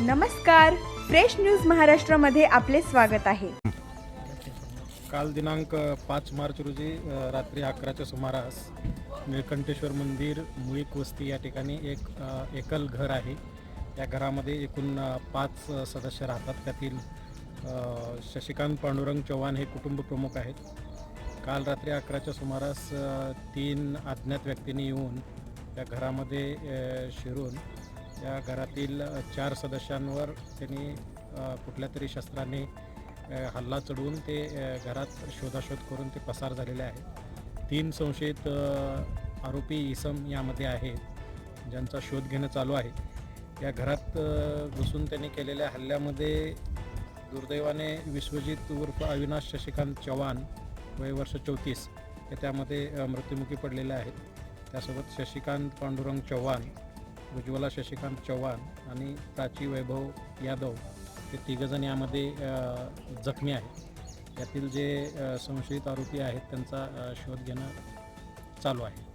नमस्कार. Fresh news महाराष्ट्रामध्ये आपले स्वागत आहे. काल दिनांक पाच मार्च रोजी रात्री अकराच्या सुमारास निळकंठेश्वर मंदिर मुळीक वस्ती या ठिकाणी एक एकल घर आहे. या घरामध्ये एकूण पाच सदस्य राहतात. त्यातील शशिकांत पांडुरंग चव्हाण हे कुटुंब प्रमुख आहेत. काल रात्री अकराच्या सुमारास तीन अज्ञात व्यक्तींनी येऊन त्या घरामध्ये शिरून या घरातील चार सदस्यांवर त्यांनी कुठल्या तरी शस्त्राने हल्ला चढवून ते घरात शोधाशोध करून ते पसार झालेले आहे तीन संशयित आरोपी इसम यामध्ये आहेत ज्यांचा शोध घेणं चालू आहे. या घरात घुसून त्यांनी केलेल्या हल्ल्यामध्ये दुर्दैवाने विश्वजित उर्फ अविनाश शशिकांत चव्हाण वय वर्ष चौतीस हे त्यामध्ये मृत्युमुखी पडलेले आहेत. त्यासोबत शशिकांत पांडुरंग चव्हाण उज्ज्वला शशिकांत चव्हाण आणि प्राची वैभव यादव हे तिघजण यामध्ये जखमी आहेत. यातील जे संशयित आरोपी आहेत त्यांचा शोध घेणं चालू आहे.